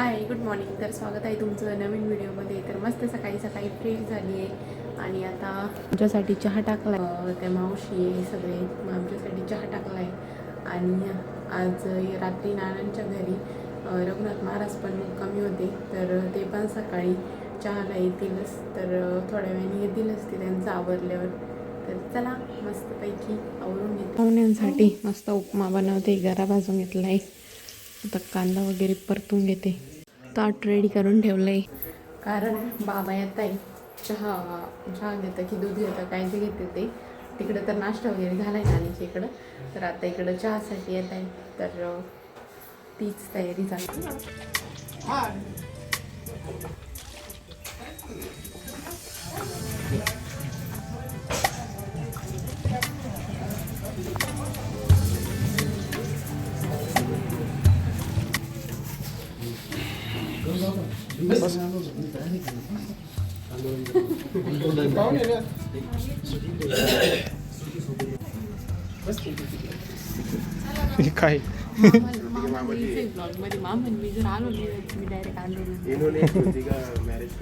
Hi good morning तर स्वागत आहे तुमचं नवीन व्हिडिओमध्ये. तर मस्त सकाळी सकाळी फ्रेश झाली आहे. आणि आता आमच्यासाठी चहा टाकला आहे त्या मावशी आहे सगळे. मग आमच्यासाठी चहा टाकला आहे आणि आज रात्री नानांच्या घरी रघुनाथ महाराज पण कमी होते. तर ते पण सकाळी चहाला येतीलच. तर थोड्या वेळाने येतीलच ते त्यांचं आवरल्यावर. तर चला मस्तपैकी आवरून घेते. पाहुण्यांसाठी मस्त उपमा बनवते. गरा भाजून घेतला आहे आता कांदा वगैरे परतून घेते. ताट रेडी करून ठेवलं आहे कारण बाबा येत आहे चहा चहा घेतं की दूध घेतं काय ते घेते ते. तिकडं तर नाश्ता वगैरे झाला आहे नाणीच्या इकडं. तर आता इकडं चहासाठी येत आहे तर तीच तयारी झाली काय? मी जर आलो मी डायरेक्ट मैरिज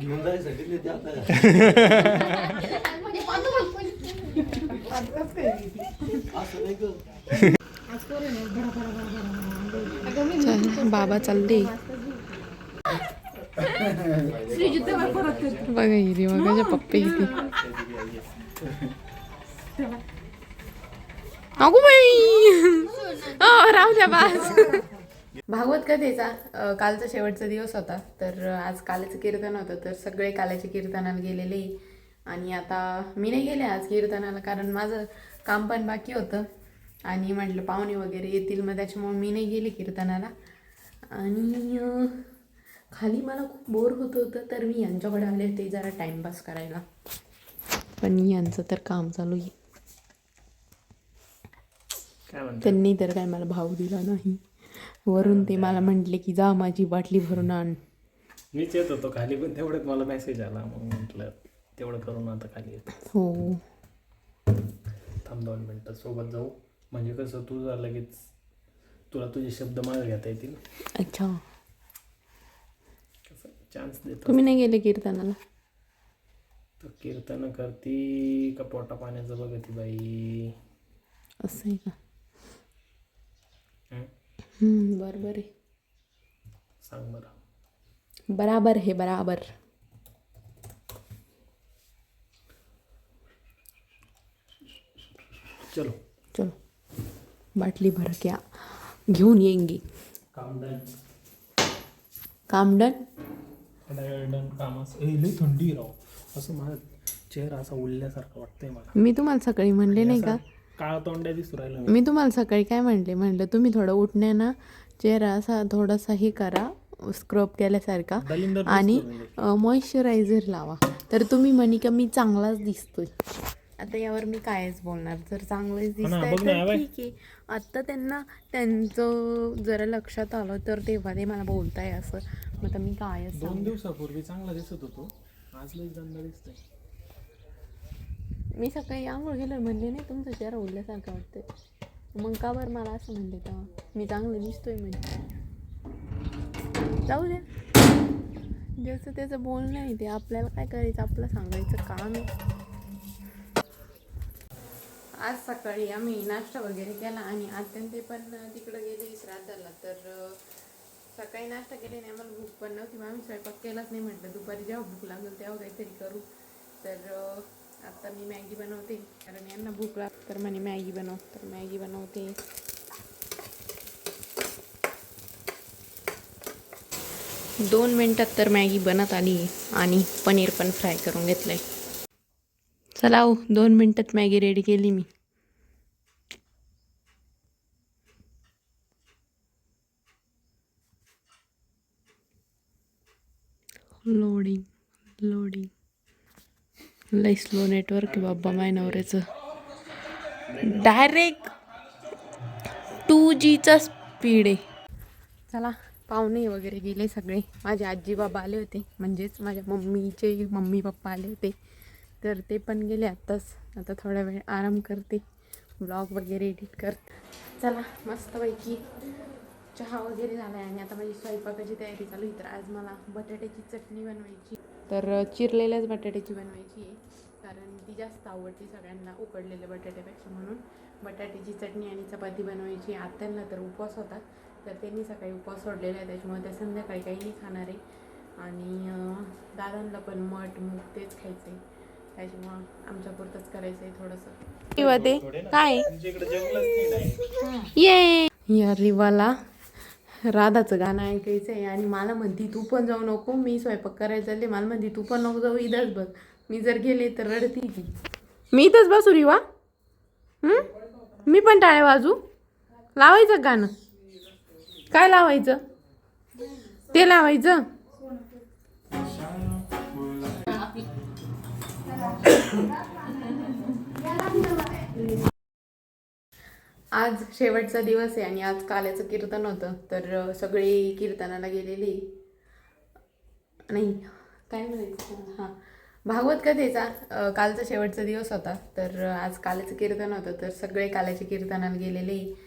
घेऊन जायसाठी चल बाबा चालले. बघा हिरी बघा पप्पे इथे. अगो बाई! राहू द्या बास. भागवत कथेचा कालचा शेवटचा दिवस होता. तर आज कालचं कीर्तन होतं. तर सगळे काल्याच्या कीर्तनाला गेलेले. आणि आता मी नाही गेले आज कीर्तनाला कारण माझं काम पण बाकी होतं. आणि म्हटलं पाहुणे वगैरे येतील मग त्याच्यामुळे मी नाही गेले कीर्तनाला. आणि खाली मला खूप बोर होत होतं तर मी यांच्याकडे आले होते जरा टाईमपास करायला. पण यांचं तर काम चालू आहे. त्यांनी तर काय मला भाव दिला नाही. वरून ते मला म्हटले की जा माझी बाटली भरून आण. मीच येत होतो खाली पण तेवढ्यात मला मेसेज आला. मग म्हटलं तेवढं करून आता खाली येतो. हो. थांब दोन मिनटं सोबत जाऊ. म्हणजे कसं तुझं लगेच तुला तुझे शब्द मागे घेता येतील. अच्छा. चान्स देतो तुम्ही नाही गेले कीर्तनाला? तर कीर्तन करती का पोटा पाण्याचं बघती बाई? असं आहे का? हं? हम्म, बरोबर आहे. सांग बरं. बराबर है बराबर. चलो. चलो. बाटली भर क्या घेऊन येंगे. काम डन काम डन डन काम असं. ए, लई थंडी राव. असं माझा चेहरा असा वाटतंय मला. मी तुम्हाला सकाळी म्हणले नाही का? काळा तोंड्या दिसू राहिलं मी तुम्हाला सकाळी काय म्हणले? म्हटलं तुम्ही थोडं उठण्याना चेहरा असा थोडासा हे करा स्क्रब केल्यासारखा. दलिंदर आणि मॉइश्चरायझर लावा. तर तुम्ही म्हणे का मी चांगलाच दिसतोय. आता यावर मी कायच बोलणार. जर चांगलं ना, दिसतंय तर. ठीक आहे. आता त्यांना त्यांचं जरा लक्षात आलं तर तेव्हा ते मला बोलताय असं. मग आता मी कायच दोन दिवसापूर्वी चांगला दिसत होतो. आज लईच गंदा दिसतोय. मी सकाळी आंघोळ गेलं म्हणले नाही तुमचं चेहरा उरल्यासारखं वाटतंय. मग का बरं मला असं म्हणले तेव्हा? मी चांगलं दिसतोय म्हणजे जाऊ द्या ज्याचं त्याचं बोलणं आहे ते आपल्याला काय करायचं आपलं सांगायचं काम आहे. आज सकाळी आम्ही नाश्ता वगैरे केला आणि आत्यान ते पण तिकडं गेले श्राद्धाला तर सकाळी नाश्ता केले नाही आम्हाला भूक पण नव्हती. मग आम्ही स्वयंपाक केलाच नाही म्हटलं. दुपारी जेव्हा भूक लागेल तेव्हा काहीतरी करू. तर अं, आता मी मॅगी बनवते. कारण यांना भूक लाग तर म्हणे मॅगी बनव. तर मॅगी बनवते. दोन मिनटात तर मॅगी बनत आली आणि पनीर पण फ्राय करून घेतलंय. चला दोन मिनटात मॅगी रेडी केली मी. लोडिंग लोडिंग लई स्लो नेटवर्क आहे बाबा माय नवऱ्याचं डायरेक्ट टू जीचा स्पीड आहे. चला पाहुणे वगैरे गेले सगळे. माझे आजी बाबा आले होते. म्हणजेच माझ्या मम्मीचे मम्मी पप्पा आले होते. तर ते पण गेले आत्ताच. आता थोडा वेळ आराम करते. ब्लॉग वगैरे एडिट कर चला मस्तपैकी. चहा वगैरे झाला आहे आणि आता माझी स्वयंपाकाची तयारी चालू आहे. तर आज मला बटाट्याची चटणी बनवायची तर चिरलेल्याच बटाट्याची बनवायची आहे. कारण ती जास्त आवडते सगळ्यांना उकडलेल्या बटाट्यापेक्षा म्हणून. बटाट्याची चटणी आणि चपाती बनवायची आत्यांना तर उपवास होता. तर त्यांनी सकाळी उपवास सोडलेला आहे. त्याच्यामुळे त्या संध्याकाळी काही नाही खाणार आहे. आणि दादांना पण मठ मूग तेच खायचं आहे त्याच्यामुळं आमच्या पुरतंच करायचं आहे थोडंसं किंवा ते काय? ये. या रिवाला राधाचं गाणं ऐकायचं आहे आणि मला म्हणती तू पण जाऊ नको मी स्वयंपाक करायला चालले मला म्हणती तू पण नको जाऊ इथंच बघ मी जर गेले तर रडती ती मी इथंच बसू रिवा हं? मी पण टाळ्या वाजू लावायचं गाणं काय लावायचं ते लावायचं आज शेवटचा दिवस आहे आणि आज काल्याचं कीर्तन होतं. तर सगळी कीर्तनाला गेलेले. नाही काय म्हणायचं? हां. भागवत कथेचा कालचा शेवटचा दिवस होता. तर आज काल्याचं कीर्तन होतं. तर सगळे काल्याचे कीर्तनाला गेलेले.